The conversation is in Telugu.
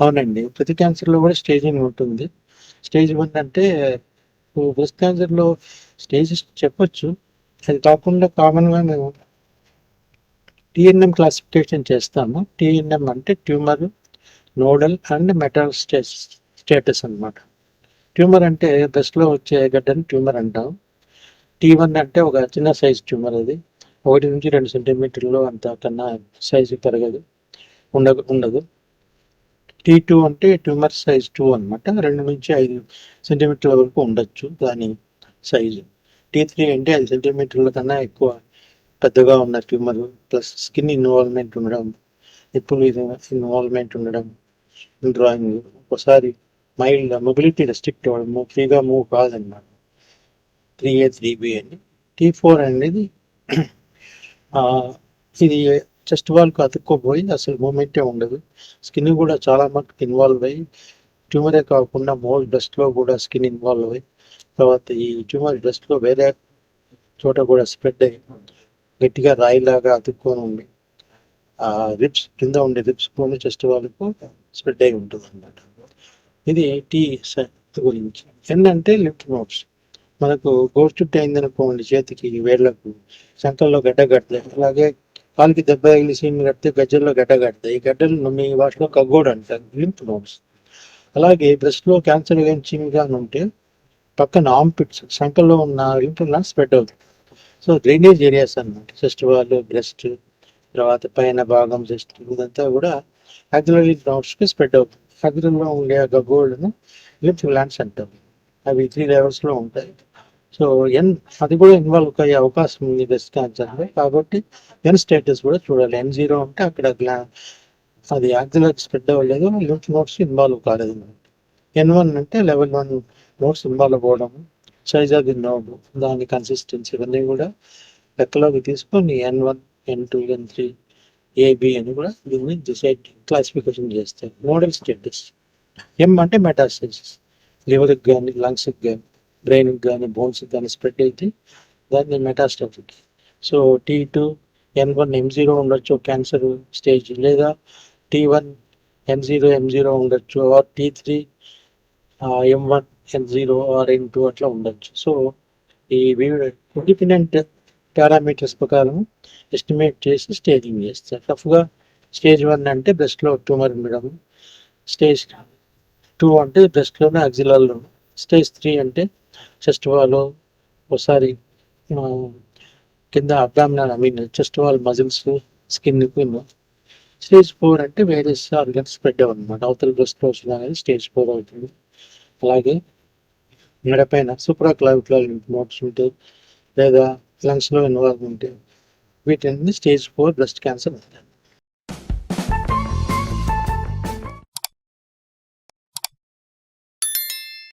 అవునండి. ప్రతి క్యాన్సర్లో కూడా స్టేజింగ్ ఉంటుంది. స్టేజ్ వన్ అంటే బ్రెస్ట్ క్యాన్సర్లో స్టేజెస్ చెప్పొచ్చు. అది కాకుండా కామన్గా మేము టిఎన్ఎం క్లాసిఫికేషన్ చేస్తాము. టిఎన్ఎం అంటే tumour nodal and metastasis status అన్నమాట. ట్యూమర్ అంటే బ్రెస్ట్లో వచ్చే గడ్డని ట్యూమర్ అంటాం. టీ వన్ అంటే ఒక చిన్న సైజ్ ట్యూమర్ అది. ఒకటి నుంచి రెండు సెంటీమీటర్లు అంత కన్నా సైజు పెరగదు. ఉండదు ఉండదు. టీ టూ అంటే ట్యూమర్ సైజ్ టూ అన్నమాట. రెండు నుంచి ఐదు సెంటీమీటర్ల వరకు ఉండొచ్చు దాని సైజు టీ త్రీ అంటే ఐదు సెంటీమీటర్ల కన్నా ఎక్కువ పెద్దగా ఉన్న ట్యూమర్ ప్లస్ స్కిన్ ఇన్వాల్వ్మెంట్ ఉండడం ఎప్పుడు ఇన్వాల్వ్మెంట్ ఉండడం డ్రాయింగ్ ఒకసారి మైల్డ్ మొబిలిటీ రెస్ట్రిక్ట్ అవ్వడం ఫ్రీగా మూవ్ కాదన్నమాట. త్రీ ఏ త్రీ బి అని. టీ ఫోర్ అనేది ఇది చెస్ట్ వాల్కి అతుక్కోపోయి అసలు మూమెంటే ఉండదు. స్కిన్ కూడా చాలా మటుకు ఇన్వాల్వ్ అయ్యి ట్యూమరే కాకుండా మోల్ బ్రెస్ట్లో కూడా స్కిన్ ఇన్వాల్వ్ అయ్యి తర్వాత ఈ ట్యూమర్ బ్రెస్ట్లో వేరే చోట కూడా స్ప్రెడ్ అయ్యి గట్టిగా రాయిలాగా అతుక్కొని ఉంది ఆ రిప్స్ కింద ఉండే రిప్స్ కూడా చెస్ట్ వాళ్ళకు స్ప్రెడ్ అయి ఉంటుంది అన్నమాట ఇది టీ గురించి. ఎన్ లిఫ్ట్ నోట్స్ మనకు గోరు చుట్టూ అయిందనుకోండి చేతికి వేళ్ళకు శంకల్లో గడ్డ గడ్డ అలాగే కాలుకి దెబ్బ తగిలి కడితే గజ్జల్లో గడ్డ కడతాయి ఈ గడ్డలు మీ భాషలో కగ్గోడు అంటారు లింఫ్ నోట్స్. అలాగే బ్రెస్ట్లో క్యాన్సర్ కానీ ఉంటే పక్కన ఆంపిట్స్ సంఖ్యలో ఉన్న లింఫ్ స్ప్రెడ్ అవుతుంది సో డ్రైనేజ్ ఏరియాస్ అన్నమాట. చెస్ట్ వాళ్ళు బ్రెస్ట్ తర్వాత పైన భాగం చెస్ట్ ఇదంతా కూడా యాక్సిలరీ నోట్స్కి స్ప్రెడ్ అవుతుంది యాక్సిలర్లో ఉండే గగ్గోళ్ళను లింఫ్ గ్లాండ్స్ అంటారు. అవి త్రీ లెవెల్స్లో ఉంటాయి. సో ఎన్ అది కూడా ఇన్వాల్వ్ అయ్యే అవకాశం ఉంది బ్రెస్ట్ క్యాన్సర్లో కాబట్టి ఎన్ స్టేటస్ కూడా చూడాలి. ఎన్ జీరో అంటే అక్కడ గ్లా అది యాక్సిలర్ స్ప్రెడ్ అవ్వలేదు. లిఫ్ట్ నోట్స్ ఇన్వాల్వ్ కాలేదు. ఎన్ వన్ అంటే లెవెల్ వన్ నోట్స్ ఇన్వాల్వ్ అవ్వడం సైజ్ ఆఫ్ ది నోడ్ దాని కన్సిస్టెన్సీ ఇవన్నీ కూడా లెక్కలోకి తీసుకొని N one N two N three A B అని కూడా దీన్ని డిసైడ్ క్లాసిఫికేషన్ చేస్తాయి మోడల్ స్టేటస్ ఎం అంటే మెటాస్టేసిస్ లివర్కి కానీ లంగ్స్కి కానీ బ్రెయిన్కి కానీ బోన్స్కి కానీ స్ప్రెడ్ అయితే దాన్ని metastatic so T two N one M zero ఉండొచ్చు క్యాన్సర్ స్టేజ్ లేదా T one N zero M zero ఉండొచ్చు or T three M one N zero or N two అట్లా ఉండొచ్చు. సో ఈ ఇండిపెండెంట్ పారామీటర్స్ ప్రకారం ఎస్టిమేట్ చేసి స్టేజింగ్ చేస్తారు రఫ్గా స్టేజ్ వన్ అంటే బ్రెస్ట్లో ట్యూమర్ ఉండడం స్టేజ్ టూ అంటే బ్రెస్ట్లోనే అగ్జిలాల్లో స్టేజ్ త్రీ అంటే చెస్ట్ వాల్ ఒకసారి కింద abdominal I mean chest wall muscles skin stage four అంటే వేరియస్ ఆర్గన్స్ స్ప్రెడ్ అవ్వనమాట. అవతల బ్రెస్ట్ వచ్చిన అనేది స్టేజ్ ఫోర్ అవుతుంది. అలాగే మెడపైన సూపర్ క్లావిక్యులర్ నోట్స్ ఉంటే లేదా లంగ్స్లో ఇన్వాల్వ్ ఉంటే వీటిని స్టేజ్ ఫోర్ బ్రెస్ట్ క్యాన్సర్ అంటారు.